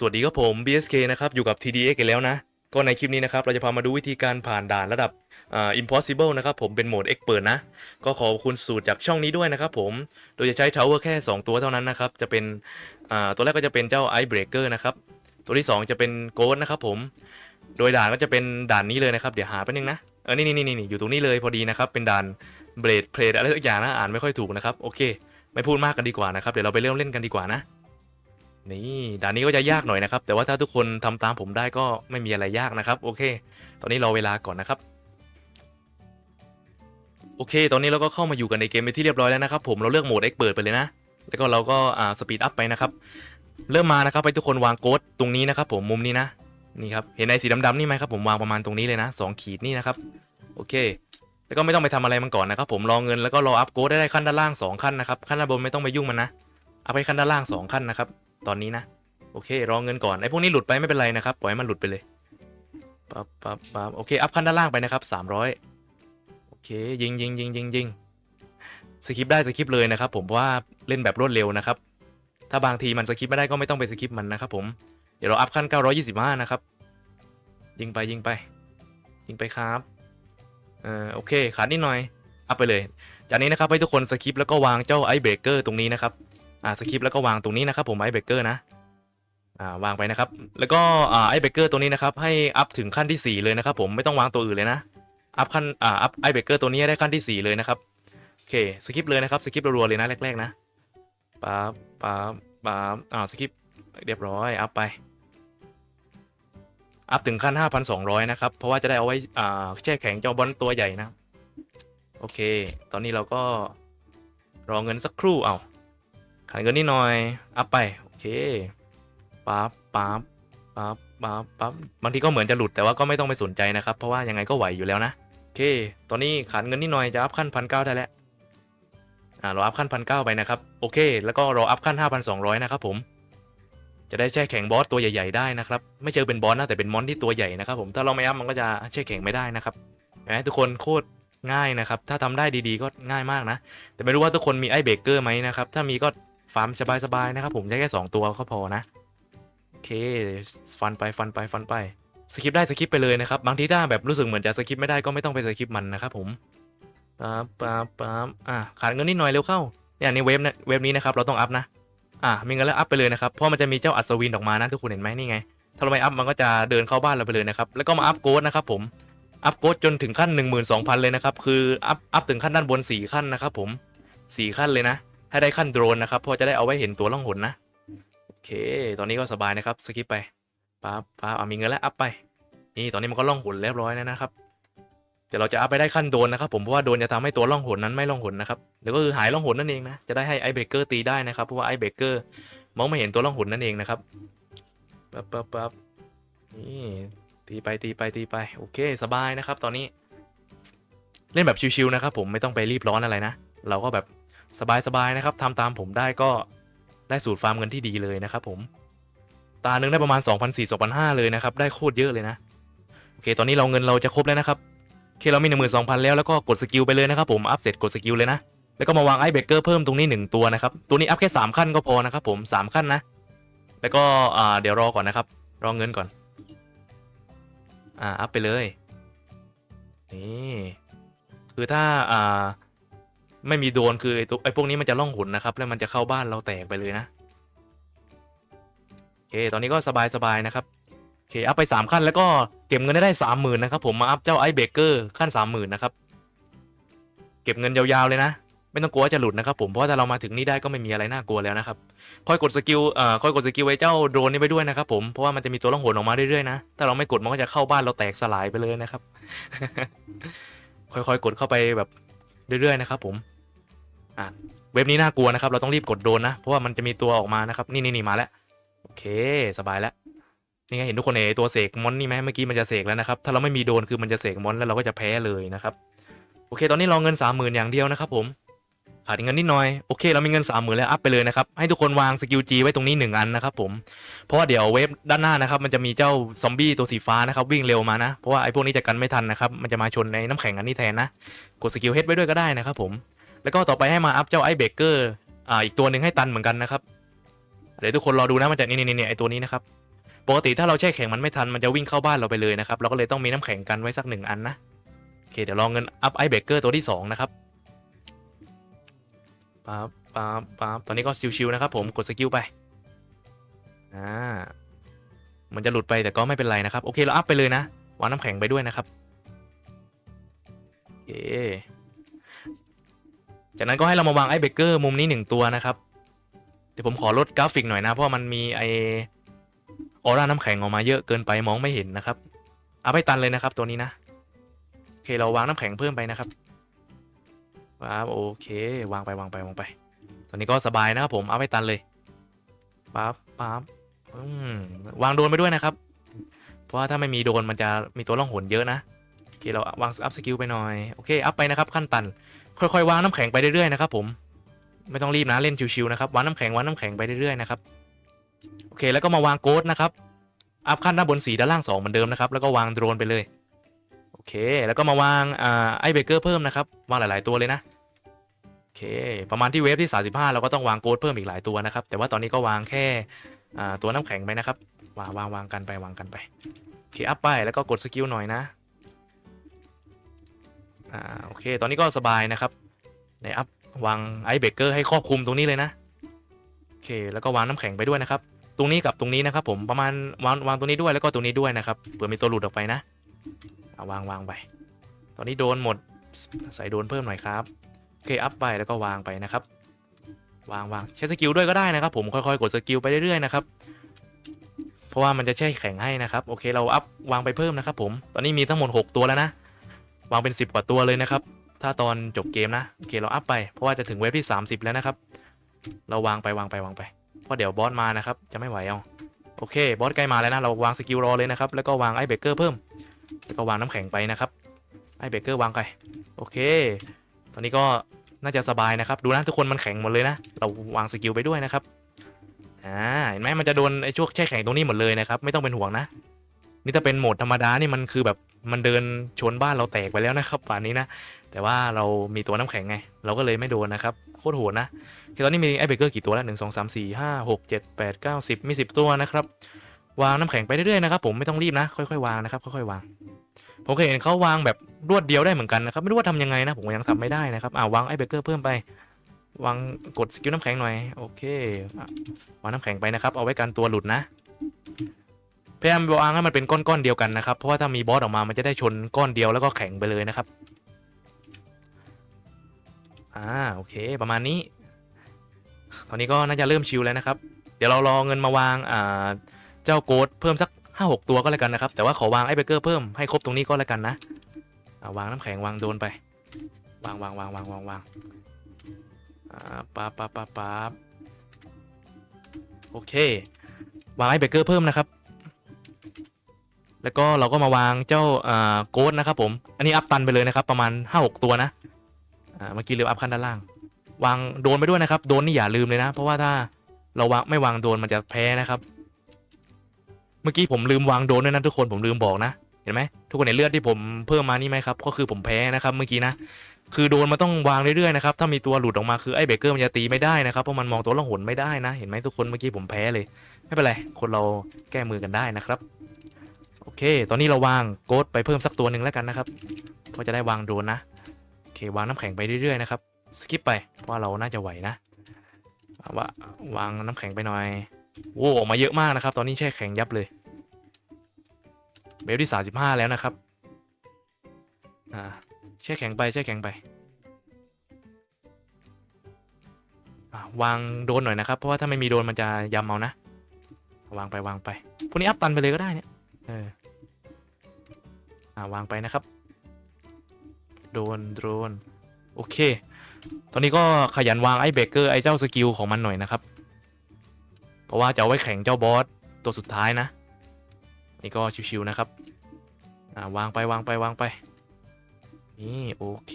สวัสดีครับผม BSK นะครับอยู่กับ TDX กันแล้วนะ ก็ในคลิปนี้นะครับ เราจะพามาดูวิธีการผ่านด่านระดับ impossible นะครับผมเป็นโหมด expert นะ ก็ขอบคุณสูตรจากช่องนี้ด้วยนะครับผม โดยจะใช้ tower แค่ 2 ตัวเท่านั้นนะครับ จะเป็นตัวแรกก็จะเป็นเจ้า ice breaker นะครับ ตัวที่ 2 จะเป็น ghost นะครับผม โดยด่านก็จะเป็นด่านนี้เลยนะครับ เดี๋ยวหาแป๊บนึงนะ เออนี่นี่นี่นี่อยู่ตรงนี้เลยพอดีนะครับเป็นด่าน blade plate อะไรสักอย่างนะอ่านไม่ค่อยถูกนะครับโอเค ไม่พูดมากกันดีกว่านะครับเดี๋ยวเราไปเริ่มเล่นกันดีกว่านะ นี่ด่านนี้ก็จะยากหน่อยนะครับ แต่ว่าถ้าทุกคนทำตามผมได้ก็ไม่มีอะไรยากนะครับ โอเค ตอนนี้รอเวลาก่อนนะครับ โอเค ตอนนี้เราก็เข้ามาอยู่กันในเกมเป็นที่เรียบร้อยแล้วนะครับ ผมเราเลือกโหมด X เปิดไปเลยนะ แล้วก็เราก็อ่าสปีดอัพไปนะครับ เริ่มมานะครับให้ทุกคนวางโค้ดตรงนี้นะครับ ผมมุมนี้นะนี่ครับเห็นไอ้สีดำๆนี่ไหมครับผมวางประมาณตรงนี้เลยนะสองขีดนี่นะครับโอเค แล้วก็ไม่ต้องไปทำอะไรมันก่อนนะครับ ผมรอเงินแล้วก็รออัพโค้ดได้ขั้นด้านล่างสองขั้นนะครับขั้นด้านบนไม่ต้องไปยุ่งมันนะอัพให้ขั้นด้านล่างสองขั้นนะครับ ตอนนี้นะ โอเค รองเงินก่อน ไอ้พวกนี้หลุดไปไม่เป็นไรนะครับ ปล่อยให้มันหลุดไปเลยปั๊บปั๊บปั๊บโอเค อัพขั้นด้านล่างไปนะครับสามร้อยโอเค ยิงยิงยิงยิงยิงสคิปได้สคิปเลยนะครับ ผมเพราะว่าเล่นแบบรวดเร็วนะครับ ถ้าบางทีมันสคิปไม่ได้ก็ไม่ต้องไปสคิปมันนะครับผม เดี๋ยวเราอัพขั้น 925 นะครับ ยิงไปยิงไป ยิงไปครับเอ่อโอเคขาดนิดหน่อย อัพไปเลย จากนี้นะครับให้ทุกคนสคิปแล้วก็วางเจ้าไอเบรกเกอร์ตรงนี้นะครับ อ่าสคิปแล้วก็วางตรงนี้นะครับผมไอเบเกอร์นะอ่าวางไปนะครับ แล้วก็อ่าไอเบเกอร์ตัวนี้นะครับให้อัพถึงขั้นที่ 4 เลยนะครับผมไม่ต้องวางตัวอื่นเลยนะอัพขั้นอ่าอัพไอเบเกอร์ตัวนี้ได้ขั้นที่ 4 เลยนะครับโอเคสคิปเลยนะครับสคิปรัวๆเลยนะแรกๆนะปั๊บปั๊บปั๊บอ่าสคิปเรียบร้อยอัพไปอัพถึงขั้น 5,200 นะครับ เพราะว่าจะได้เอาไว้อ่าแช่แข็งเจ้าบอลตัวใหญ่นะ โอเค ตอนนี้เราก็รอเงินสักครู่เอา ขายเงินนิดหน่อย อัพไป โอเค ปั๊บ ปั๊บ ปั๊บ ปั๊บ ปั๊บ บางทีก็เหมือนจะหลุดแต่ว่าก็ไม่ต้องไปสนใจนะครับ เพราะว่ายังไงก็ไหวอยู่แล้วนะ โอเค ตอนนี้ขาดเงินนิดหน่อยจะอัพขั้นพันเก้าได้แล้ว อ่า เราอัพขั้นพันเก้าไปนะครับ โอเค แล้วก็รออัพขั้น5,200นสองร้อยนะครับผม จะได้แช่แข็งบอสตัวใหญ่ ๆ ได้นะครับ ไม่เจอเป็นบอสนะแต่เป็นมอนที่ตัวใหญ่นะครับผม ถ้าเราไม่อัพมันก็จะแช่แข็งไม่ได้นะครับเห็นไหมทุกคนโคตรง่ายนะครับ ถ้าทำได้ดีๆก็ง่ายมากนะ แต่ไม่รู้ว่าทุกคนมีไอเบเกอร์ไหมนะครับ ถ้ามีก็ ฟาร์มสบายๆนะครับผมใช้แค่สองตัวก็พอนะโอเคฟันไปฟันไปฟันไปสกิปได้สกิปไปเลยนะครับบางทีถ้าแบบรู้สึกเหมือนจะสกิปไม่ได้ก็ไม่ต้องไปสกิปมันนะครับผมปั๊บปั๊บปั๊บอะขาดเงินนิดหน่อยเร็วเข้าเนี่ยในเว็บนะเว็บนี้นะครับเราต้องอัพนะอะมีเงินแล้วอัพไปเลยนะครับเพราะมันจะมีเจ้าอัศวินออกมานะทุกคนเห็นไหมนี่ไงถ้าเราไม่อัพมันก็จะเดินเข้าบ้านเราไปเลยนะครับแล้วก็มาอัพโกดนะครับผมอัพโกดจนถึงขั้น 12,000 เลยนะครับคืออัพอัพถึงขั้นด้านบน 4 ขั้นนะครับผม 4 ขั้นเลยนะ ให้ได้ขั้นโดรนนะครับเพราะจะได้เอาไว้เห็นตัวล่องหนนะโอเค ตอนนี้ก็สบายนะครับสกิปไปปั๊บปั๊บอะมีเงินแล้วอัพไป นี่ตอนนี้มันก็ล่องหนเรียบร้อยแล้วนะครับเดี๋ยวเราจะอัพไปได้ขั้นโดนนะครับ ผมเพราะว่าโดนจะทำให้ตัวล่องหนนั้นไม่ล่องหนนะครับเดี๋ยวก็คือหายล่องหนนั่นเองนะจะได้ให้ไอเบเกอร์ตีได้นะครับเพราะว่าไอเบเกอร์มองไม่เห็นตัวล่องหนนั่นเองนะครับปั๊บปั๊บปั๊บนี่ตีไปตีไปตีไปโอเคสบายนะครับ ตอนนี้ เล่นแบบชิวๆนะครับ ผมไม่ต้องไปรีบร้อนอะไรนะเราก็แบบ สบายๆนะครับทำตามผมได้ก็ได้สูตรฟาร์มเงินที่ดีเลยนะครับผม ตาหนึ่งได้ประมาณ 2,400 2 5 0เลยนะครับ ได้โคตรเยอะเลยนะ โอเค ตอนนี้เราเงินเราจะครบแล้วนะครับโอเคเรามี 12,000 แล้วแล้วก็กดสกิลไปเลยนะครับผมอัพเสร็จกดสกิลเลยนะ แล้วก็มาวางไอเบเกอร์เพิ่มตรงนี้ 1 ตัวนะครับ ตัวนี้อัพแค่ 3 ขั้นก็พอนะครับผม 3 ขั้นนะ แล้วก็อ่าเดี๋ยวรอก่อนนะครับ รอเงินก่อน อ่าอัพไปเลย นี่ คือถ้าอ่า ไม่มีโดนคือไอ้ตัวไอ้พวกนี้มันจะล่องหนนะครับ แล้วมันจะเข้าบ้านเราแตกไปเลยนะโอเคตอนนี้ก็สบายๆนะครับโอเคอัพไป 3 ขั้นแล้วก็เก็บเงินได้ได้สามหมื่นนะครับผมมาอัพเจ้าไอเบเกอร์ขั้น30,000นะครับเก็บเงินยาวๆเลยนะไม่ต้องกลัวว่าจะหลุดนะครับผมเพราะว่าถ้าเรามาถึงนี่ได้ก็ไม่มีอะไรน่ากลัวแล้วนะครับค่อยกดสกิลเอ่อค่อยกดสกิลไว้เจ้าโดรนนี้ไปด้วยนะครับผมเพราะว่ามันจะมีตัวล่องหนออกมาเรื่อยๆนะถ้าเราไม่กดมันก็จะเข้าบ้านเราแตกสลายไปเลยนะครับค่อยๆกดเข้าไปแบบ เรื่อยๆนะครับผมอะเว็บนี้น่ากลัวนะครับ เราต้องรีบกดโดนนะ เพราะว่ามันจะมีตัวออกมานะครับนี่นี่นี่มาแล้ว โอเค สบายแล้ว นี่ไงเห็นทุกคนเอตัวเสกมอนนี่ไหมเมื่อกี้มันจะเสกแล้วนะครับ ถ้าเราไม่มีโดนคือมันจะเสกมอนแล้วเราก็จะแพ้เลยนะครับ โอเค ตอนนี้เราเงินสามหมื่นอย่างเดียวนะครับผม ขาดเงินนิดหน่อยโอเคเรามีเงินสามหมื่นแล้วอัพไปเลยนะครับให้ทุกคนวางสกิลจีไว้ตรงนี้หนึ่งอันนะครับผมเพราะว่าเดี๋ยวเวฟด้านหน้านะครับมันจะมีเจ้าซอมบี้ตัวสีฟ้านะครับวิ่งเร็วมานะเพราะว่าไอ้พวกนี้จะกันไม่ทันนะครับมันจะมาชนในน้ำแข็งอันนี้แทนนะกดสกิลเฮดไว้ด้วยก็ได้นะครับผมแล้วก็ต่อไปให้มาอัพเจ้าไอ้เบเกอร์อ่าอีกตัวหนึ่งให้ตันเหมือนกันนะครับเดี๋ยวทุกคนรอดูนะมันจะนี่นี่นี่ไอตัวนี้นะครับปกติถ้าเราแช่แข็งมันไม่ทันมันจะวิ่งเข้าบ้านเราไปเลยนะครับเราก็เลยต้องมีน้ำแข็งกันไว้สักหนึ่งอันนะโอเคเดี๋ยวลองเงินอัพไอเบเกอร์ตัวที่2นะครับ ปั๊บปั๊บปั๊บตอนนี้ก็ชิวๆนะครับผมกดสกิลไปอ่ามันจะหลุดไปแต่ก็ไม่เป็นไรนะครับ โอเคเราอัพไปเลยนะวางน้ำแข็งไปด้วยนะครับโอเคจากนั้นก็ให้เรามาวางไอ้เบเกอร์มุมนี้หนึ่งตัวนะครับ เดี๋ยวผมขอลดกราฟิกหน่อยนะ เพราะมันมีไอออร่าน้ำแข็งออกมาเยอะเกินไปมองไม่เห็นนะครับ เอาไปตันเลยนะครับตัวนี้นะ โอเคเราวางน้ำแข็งเพิ่มไปนะครับ ปั๊บโอเควางไปวางไปวางไป ตอนนี้ก็สบายนะครับผมเอาไปตันเลยปั๊บปั๊บวางโดนไปด้วยนะครับ เพราะว่าถ้าไม่มีโดนมันจะมีตัวล่องหนเยอะนะโอเคเราวางอัพสกิลไปหน่อยโอเคอัพไปนะครับขั้นตัน ค่อยๆวางน้ำแข็งไปเรื่อยๆนะครับผมไม่ต้องรีบนะเล่นชิวๆนะครับวางน้ำแข็งวางน้ำแข็งไปเรื่อยๆนะครับโอเคแล้วก็มาวางโกดนะครับอัพขั้นด้านบนสีด้านล่าง2เหมือนเดิมนะครับแล้วก็วางโดรนไปเลย เค แล้วก็มาวางอ่าไอเบเกอร์เพิ่มนะครับ วางหลาย ๆ ตัวเลยนะโอเค ประมาณที่เวฟที่ 35 เราก็ต้องวางโกดเพิ่มอีกหลายตัวนะครับ แต่ว่าตอนนี้ก็วางแค่อ่าตัวน้ำแข็งไปนะครับ วางวางวางกันไปวางกันไปโอเคอัพไปแล้วก็กดสกิลหน่อยนะอ่าโอเค ตอนนี้ก็สบายนะครับในอัพวางไอเบเกอร์ให้ครอบคลุมตรงนี้เลยนะโอเค แล้วก็วางน้ำแข็งไปด้วยนะครับ ตรงนี้กับตรงนี้นะครับผมประมาณวางวางตรงนี้ด้วยแล้วก็ตรงนี้ด้วยนะครับเผื่อมีตัวหลุดออกไปนะ เอาวางวางไป ตอนนี้โดนหมดใส่โดนเพิ่มหน่อยครับโอเคอัพไปแล้วก็วางไปนะครับ วางวางใช้สกิลด้วยก็ได้นะครับ ผมค่อยๆ กดสกิลไปเรื่อยๆนะครับเพราะว่ามันจะแช่แข็งให้นะครับโอเคเราอัพวางไปเพิ่มนะครับ ผมตอนนี้มีทั้งหมด 6 ตัวแล้วนะวางเป็น 10 กว่าตัวเลยนะครับ ถ้าตอนจบเกมนะโอเคเราอัพไปเพราะว่าจะถึงเวฟที่ 30 แล้วนะครับ เราวางไปวางไปวางไปเพราะเดี๋ยวบอสมานะครับ จะไม่ไหวเอาโอเคบอสใกล้มาแล้วนะเราวางสกิลรอเลยนะครับแล้วก็วางไอ้เบเกอร์เพิ่ม แล้วก็วางน้ำแข็งไปนะครับไอเบเกอร์วางไปโอเค ตอนนี้ก็น่าจะสบายนะครับ ดูนะทุกคนมันแข็งหมดเลยนะ เราวางสกิลไปด้วยนะครับอ่าเห็นไหมมันจะโดนไอ้ช่วงแช่แข็งตรงนี้หมดเลยนะครับไม่ต้องเป็นห่วงนะ นี่ถ้าเป็นโหมดธรรมดานี่มันคือแบบมันเดินชนบ้านเราแตกไปแล้วนะครับป่านนี้นะ แต่ว่าเรามีตัวน้ำแข็งไง เราก็เลยไม่โดนนะครับ โคตรโหดนะคือตอนนี้มีไอเบเกอร์กี่ตัวแล้วหนึ่งสองสามสี่ห้าหกเจ็ดแปดเก้าสิบมีสิบตัวนะครับ วางน้ำแข็งไปเรื่อยๆนะครับผมไม่ต้องรีบนะค่อยๆวางนะครับค่อยๆวาง ผมเคยเห็นเขาวางแบบรวดเดียวได้เหมือนกันนะครับไม่รู้ว่าทำยังไงนะผมยังทำไม่ได้นะครับอ่าวางไอ้เบเกอร์เพิ่มไปวางกดสกิลน้ำแข็งหน่อยโอเควางน้ำแข็งไปนะครับ เอาไว้กันตัวหลุดนะพยายามวางให้มันเป็นก้อนๆเดียวกันนะครับเพราะว่าถ้ามีบอสออกมามันจะได้ชนก้อนเดียวแล้วก็แข็งไปเลยนะครับอ่าโอเค ประมาณนี้ ตอนนี้ก็น่าจะเริ่มชิลแล้วนะครับ เดี๋ยวเรารอเงินมาวางอ่า เจ้าโกดเพิ่มสักห้าหกตัวก็แล้วกันนะครับ แต่ว่าขอวางไอ้เบเกอร์เพิ่มให้ครบตรงนี้ก็แล้วกันนะอ่าวางน้ำแข็งวางโดนไป วางวางวางวางวางวางอ่าปั๊บปั๊บปั๊บปั๊บโอเค วางไอ้เบเกอร์เพิ่มนะครับ แล้วก็เราก็มาวางเจ้าอ่าโกดนะครับผม อันนี้อัพตันไปเลยนะครับ ประมาณห้าหกตัวนะอ่าเมื่อกี้ลืมอัพขั้นด้านล่าง วางโดนไปด้วยนะครับ โดนนี่อย่าลืมเลยนะ เพราะว่าถ้าเราวางไม่วางโดนมันจะแพ้นะครับ มื่อกี้ผมลืมวางโดนด้วยนะทุกคนผมลืมบอกนะ เห็นไหมทุกคนเห็นเลือดที่ผมเพิ่มมานี่ไหมครับ ก็คือผมแพ้นะครับเมื่อกี้นะ คือโดนมันต้องวางเรื่อยๆนะครับ ถ้ามีตัวหลุดออกมาคือไอ้เบเกอร์มันจะตีไม่ได้นะครับ เพราะมันมองตัวล่องหนไม่ได้นะ เห็นไหมทุกคนเมื่อกี้ผมแพ้เลย ไม่เป็นไร คนเราแก้มือกันได้นะครับ โอเค ตอนนี้เราวางโกดไปเพิ่มสักตัวหนึ่งแล้วกันนะครับ เพราะจะได้วางโดนนะ โอเควางน้ำแข็งไปเรื่อยๆนะครับ สกิปไป เพราะว่าเราน่าจะไหวนะว่าวางน้ำแข็งไปหน่อยโว้ออกมาเยอะมากนะครับ ตอนนี้แช่แข็งยับเลย เบลที่35แล้วนะครับ อ่าแช่แข็งไปแช่แข็งไปอ่าวางโดนหน่อยนะครับ เพราะว่าถ้าไม่มีโดนมันจะยำเอานะ วางไปวางไปพวกนี้อัพตันไปเลยก็ได้เนี่ย เอออ่าวางไปนะครับ โดนโดนโอเค ตอนนี้ก็ขยันวางไอ้เบเกอร์ไอ้เจ้าสกิลของมันหน่อยนะครับ เพราะว่าจะเอาไว้แข่งเจ้าบอสตัวสุดท้ายนะ นี่ก็ชิวๆนะครับอ่าวางไปวางไปวางไป นี่โอเค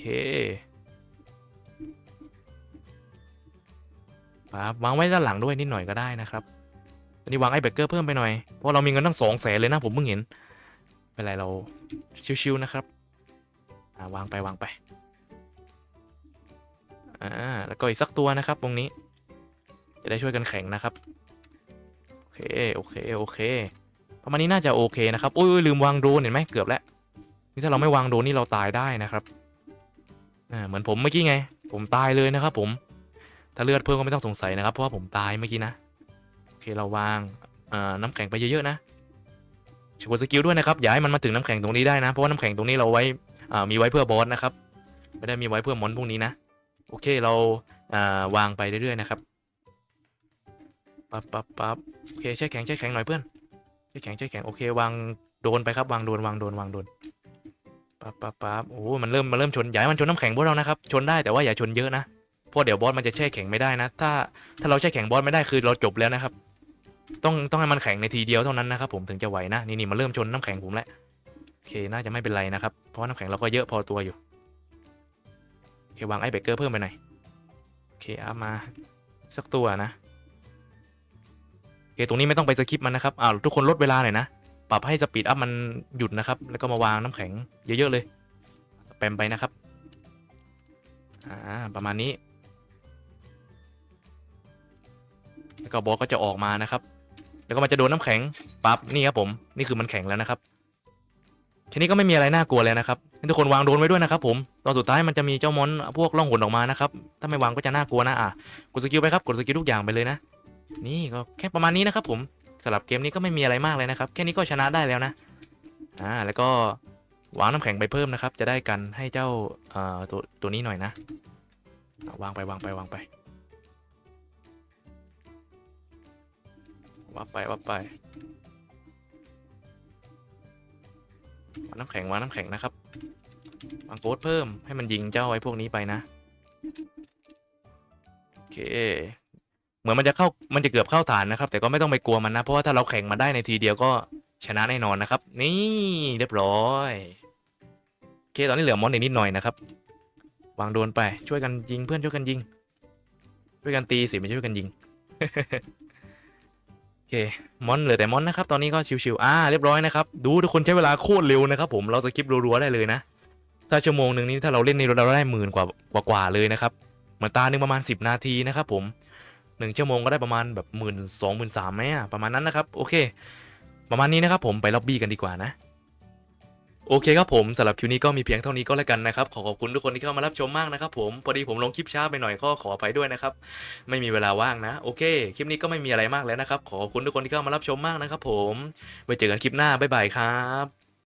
ครับวางไว้ด้านหลังด้วยนิดหน่อยก็ได้นะครับอันนี้วางไอ้เบเกอร์เพิ่มไปหน่อย เพราะเรามีเงินตั้งสองแสนเลยนะผมเพิ่งเห็นไม่เป็นไรเราชิวๆนะครับอ่าวางไปวางไปอ่าแล้วก็อีกสักตัวนะครับตรงนี้ จะได้ช่วยกันแข่งนะครับ โอเค โอเค โอเค ประมาณนี้น่าจะโอเคนะครับอุ้ยลืมวางโดรนเห็นไหมเกือบแล้วนี่ถ้าเราไม่วางโดรนนี่เราตายได้นะครับอ่าเหมือนผมเมื่อกี้ไง ผมตายเลยนะครับ ผมถ้าเลือดเพิ่มก็ไม่ต้องสงสัยนะครับ เพราะว่าผมตายเมื่อกี้นะโอเคเราวางอ่าน้ำแข็งไปเยอะๆนะกดสกิลด้วยนะครับอย่าให้มันมาถึงน้ำแข็งตรงนี้ได้นะ เพราะว่าน้ำแข็งตรงนี้เราไว้อ่ามีไว้เพื่อบอสนะครับไม่ได้มีไว้เพื่อมอนพวกนี้นะโอเคเราอ่าวางไปเรื่อยๆนะครับปั๊บปั๊บปั๊บโอเคแช่แข็งแช่แข็งหน่อยเพื่อน ช่แข็งแช่แข็งโอเควางโดนไปครับวางโดนวางโดนวางโดนปั๊บปั๊บปั๊บโอ้มันเริ่มมันเริ่มชนอย่าให้มันชนน้ำแข็งพวกเรานะครับชนได้แต่ว่าอย่าชนเยอะนะเพราะเดี๋ยวบอสมันจะแช่แข็งไม่ได้นะ ถ้าถ้าเราแช่แข็งบอสไม่ได้คือเราจบแล้วนะครับ ต้องต้องให้มันแข็งในทีเดียวเท่านั้นนะครับผมถึงจะไหวนะนี่นี่มันเริ่มชนน้ำแข็งผมแล้วโอเคน่าจะไม่เป็นไรนะครับเพราะน้ำแข็งเราก็เยอะพอตัวอยู่โอเควางไอ้เบเกอร์เพิ่มไปหน่อยโอเคอัพมาสักตัวนะ โอเคตรงนี้ไม่ต้องไปสคิปมันนะครับอ้าวทุกคนลดเวลาหน่อยนะปรับให้สปีดอัพมันหยุดนะครับ แล้วก็มาวางน้ำแข็งเยอะๆเลยสแปมไปนะครับอ่าประมาณนี้ แล้วก็บอสก็จะออกมานะครับ แล้วก็มันจะโดนน้ำแข็งปั๊บนี่ครับผมนี่คือมันแข็งแล้วนะครับ ทีนี้ก็ไม่มีอะไรน่ากลัวเลยนะครับทุกคนวางโดนไว้ด้วยนะครับ ผมตอนสุดท้ายมันจะมีเจ้ามอนพวกล่องหนออกมานะครับถ้าไม่วางก็จะน่ากลัวนะอะกดสกิลไปครับกดสกิลทุกอย่างไปเลยนะ นี่ก็แค่ประมาณนี้นะครับผมสำหรับเกมนี้ก็ไม่มีอะไรมากเลยนะครับ แค่นี้ก็ชนะได้แล้วนะอ่าแล้วก็วางน้ำแข็งไปเพิ่มนะครับ จะได้กันให้เจ้าเอ่อตัวตัวนี้หน่อยนะวางไปวางไปวางไปวางไปวางไปวางน้ำแข็งวางน้ำแข็งนะครับวางโค้ดเพิ่มให้มันยิงเจ้าไอ้พวกนี้ไปนะ โอเค เหมือนมันจะเข้ามันจะเกือบเข้าฐานนะครับ แต่ก็ไม่ต้องไปกลัวมันนะ เพราะว่าถ้าเราแข่งมาได้ในทีเดียวก็ชนะแน่นอนนะครับ นี่เรียบร้อยโอเคตอนนี้เหลือมอนอีกนิดหน่อยนะครับวางโดนไปช่วยกันยิงเพื่อนช่วยกันยิง ช่วยกันตีสิไม่ช่วยกันยิงโอเคมอนเหลือแต่มอนนะครับ ตอนนี้ก็ชิวๆอ่าเรียบร้อยนะครับ ดูทุกคนใช้เวลาโคตรเร็วนะครับ ผมเราสกิปรัวๆได้เลยนะถ้าชั่วโมงหนึ่งนี้ถ้าเราเล่นนี่เราได้หมื่นกว่ากว่ากว่าเลยนะครับเหมือนตาหนึ่งประมาณ 10 นาทีนะครับผม หนึ่งชั่วโมงก็ได้ประมาณแบบหมื่นสองหมื่นสามไหมอะประมาณนั้นนะครับโอเค ประมาณนี้นะครับผมไปล็อบบี้กันดีกว่านะโอเคครับผมสำหรับคลิปนี้ก็มีเพียงเท่านี้ก็แล้วกันนะครับ ขอขอบคุณทุกคนที่เข้ามารับชมมากนะครับผมพอดีผมลงคลิปช้าไปหน่อยก็ขออภัยด้วยนะครับ ไม่มีเวลาว่างนะ โอเค คลิปนี้ก็ไม่มีอะไรมากแล้วนะครับ ขอขอบคุณทุกคนที่เข้ามารับชมมากนะครับผมไว้เจอกันคลิปหน้าบ๊ายบายครับ